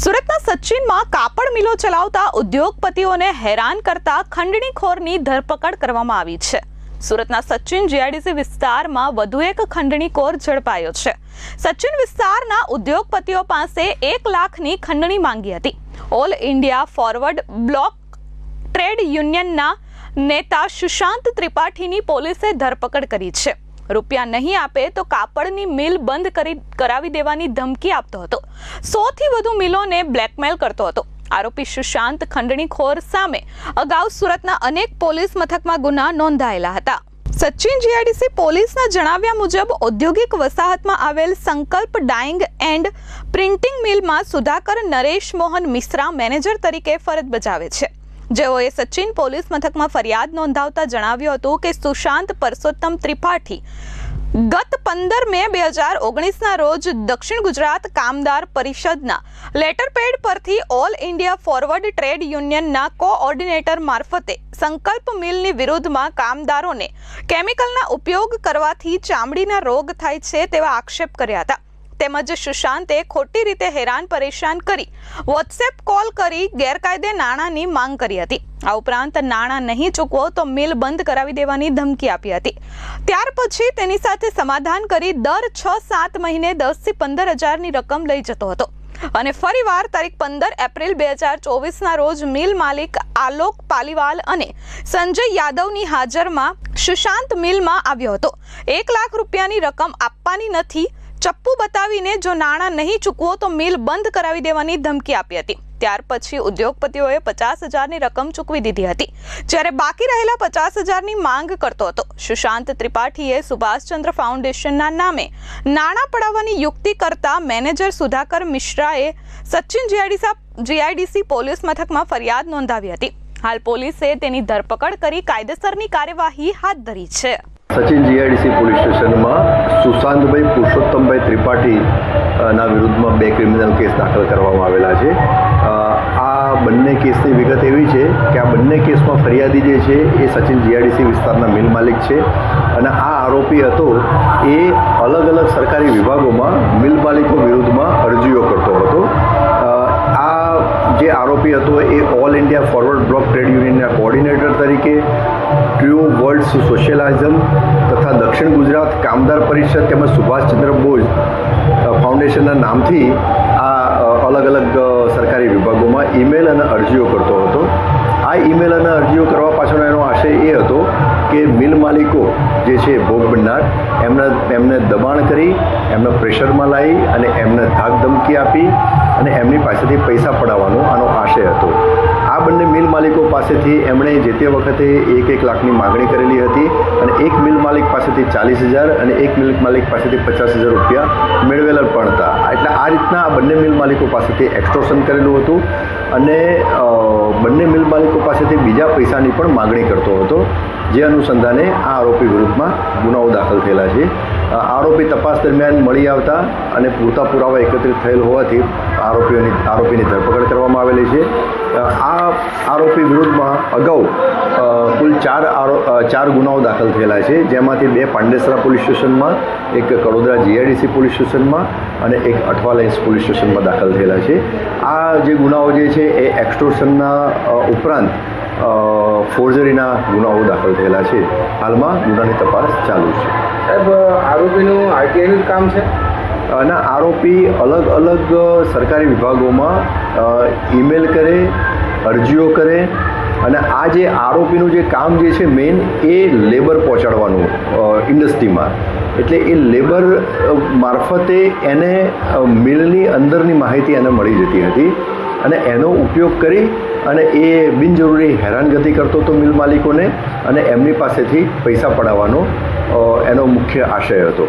સુરતના સચિનમાં કાપડ મિલો ચલાવતા ઉદ્યોગપતિઓને હેરાન કરતા ખંડણીખોરની ધરપકડ કરવામાં આવી છે. સુરતના સચિન જીઆઈડીસી વિસ્તારમાં વધુ એક ખંડણીખોર ઝડપાયો છે. સચિન વિસ્તારના ઉદ્યોગપતિઓ પાસે એક લાખની ખંડણી માંગી હતી. All India forward block trade યુનિયનના નેતા સુશાંત ત્રિપાઠીની પોલીસે ધરપકડ કરી છે. રૂપિયા નહીં આપે તો કાપડની મિલ બંધ કરી કરાવી દેવાની ધમકી આપતો હતો. સોથી વધુ મિલોને બ્લેકમેલ કરતો હતો. આરોપી સુશાંત ખંડણીખોર સામે અગાઉ સુરતના અનેક પોલીસ મથકમાં ગુના નોંધાયેલા હતા. સચિન જીઆઈડીસી પોલીસના જણાવ્યા મુજબ ઔદ્યોગિક વસાહતમાં આવેલ સંકલ્પ ડાઇંગ એન્ડ પ્રિન્ટિંગ મિલમાં સુધાકર નરેશ મોહન મિશ્રા મેનેજર તરીકે ફરજ બજાવે છે. જેઓએ સચિન પોલીસ મથકમાં ફરિયાદ નોંધાવતા જણાવ્યું હતું કે સુશાંત પરસોત્તમ ત્રિપાઠી ગત પંદર મે બે હજાર ઓગણીસના રોજ દક્ષિણ ગુજરાત કામદાર પરિષદના લેટરપેડ પરથી ઓલ ઇન્ડિયા ફોરવર્ડ ટ્રેડ યુનિયનના કોઓર્ડિનેટર મારફતે સંકલ્પ મિલની વિરુદ્ધમાં કામદારોને કેમિકલના ઉપયોગ કરવાથી ચામડીના રોગ થાય છે તેવા આક્ષેપ કર્યા હતા. તેમજ સુશાંતે ખોટી રીતે હેરાન પરેશાન કરી વોટ્સએપ કોલ કરી ગેરકાયદે નાણાંની માંગ કરી હતી. આ ઉપરાંત નાણાં નહીં ચૂકવો તો મિલ બંધ કરાવી દેવાની ધમકી આપી હતી. ત્યાર પછી તેની સાથે સમાધાન કરી દર છ સાત મહિને દસથી પંદર હજારની રકમ લઈ જતો હતો. અને ફરીવાર તારીખ પંદર એપ્રિલ બે હજાર ચોવીસના રોજ મિલ માલિક આલોક પાલીવાલ અને સંજય યાદવની હાજરમાં સુશાંત મિલમાં આવ્યો હતો. એક લાખ રૂપિયાની રકમ આપવાની નથી ચપ્પુ બતાવીને જો નાણાં નહીં ચૂકવો તો મિલ બંધ કરાવી દેવાની ધમકી આપી હતી. ત્યાર પછી ઉદ્યોગપતિઓએ પચાસ હજારની રકમ ચૂકવી દીધી હતી. જ્યારે બાકી રહેલા પચાસ હજારની માંગ કરતો હતો. સુશાંત ત્રિપાઠીએ સુભાષચંદ્ર ફાઉન્ડેશનના નામે નાણાં પડાવવાની યુક્તિ કરતા મેનેજર સુધાકર મિશ્રાએ સચિન જીઆઈડીસા જીઆઈડીસી પોલીસ મથકમાં ફરિયાદ નોંધાવી હતી. હાલ પોલીસે તેની ધરપકડ કરી કાયદેસરની કાર્યવાહી હાથ ધરી છે. સચિન જીઆઈડીસી પોલીસ સ્ટેશનમાં સુશાંતભાઈ, પુરુષોત્તમભાઈ ત્રિપાઠી ના વિરુદ્ધમાં બે ક્રિમિનલ કેસ દાખલ કરવામાં આવેલા છે. આ બંને કેસની વિગત એવી છે કે આ બંને કેસમાં ફરિયાદી જે છે એ સચિન જીઆઈડીસી વિસ્તારના મિલ માલિક છે અને આ આરોપી હતો એ અલગ અલગ સરકારી વિભાગોમાં મિલ માલિકો વિરુદ્ધમાં અરજીઓ કરતો હતો. આ જે આરોપી હતો એ all India forward block trade યુનિયનના coordinator તરીકે ટ્રુ વર્લ્ડ સોશિયલાઇઝમ તથા દક્ષિણ ગુજરાત કામદાર પરિષદ તેમજ સુભાષચંદ્ર બોઝ ફાઉન્ડેશનના નામથી આ અલગ અલગ સરકારી વિભાગોમાં ઈમેલ અને અરજીઓ કરતો હતો. આ ઈમેલ અને અરજીઓ કરવા પાછળનો એનો આશય એ હતો કે મિલ માલિકો જે છે ભોગ બનનાર, એમને એમને દબાણ કરી, એમને પ્રેશરમાં લાવી અને એમને ધાક ધમકી આપી અને એમની પાસેથી પૈસા પડાવવાનો આનો આશય હતો. આ બંને મિલ માલિકો પાસેથી એમણે જે તે વખતે એક એક લાખની માગણી કરેલી હતી અને એક મિલ માલિક પાસેથી ચાલીસ હજાર અને એક મિલ માલિક પાસેથી પચાસ હજાર રૂપિયા મેળવેલા પણ હતા. એટલે આ રીતના આ બંને મિલ માલિકો પાસેથી એક્સટોર્શન કરેલું હતું અને બંને મિલ માલિકો પાસેથી બીજા પૈસાની પણ માગણી કરતો હતો, જે અનુસંધાને આ આરોપી વિરુદ્ધમાં ગુનાઓ દાખલ થયેલા છે. આરોપી તપાસ દરમિયાન મળી આવતા અને પૂરતા પુરાવા એકત્રિત થયેલ હોવાથી આરોપીઓની આરોપીની ધરપકડ કરવામાં આવેલી છે. આ આરોપી વિરુદ્ધમાં અગાઉ કુલ ચાર ચાર ગુનાઓ દાખલ થયેલા છે. જેમાંથી બે પાંડેસરા પોલીસ સ્ટેશનમાં, એક કડોદરા જીઆઈડીસી પોલીસ સ્ટેશનમાં અને એક અઠવાલેન્સ પોલીસ સ્ટેશનમાં દાખલ થયેલા છે. આ જે ગુનાઓ જે છે એ એક્સટોર્શનના ઉપરાંત ફોર્જરીના ગુનાઓ દાખલ થયેલા છે. હાલમાં ગુનાની તપાસ ચાલુ છે. સાહેબ, આરોપીનું આરટીઆઈનું કામ છે? અને આરોપી અલગ અલગ સરકારી વિભાગોમાં ઈમેલ કરે, અરજીઓ કરે અને આ જે આરોપીનું જે કામ જે છે મેઇન એ લેબર પહોંચાડવાનું ઇન્ડસ્ટ્રીમાં એટલે એ લેબર મારફતે એને મિલની અંદરની માહિતી એને મળી જતી હતી અને એનો ઉપયોગ કરી અને એ બિનજરૂરી હેરાનગતિ કરતો હતો મિલ માલિકોને અને એમની પાસેથી પૈસા પડાવવાનો એનો મુખ્ય આશય હતો.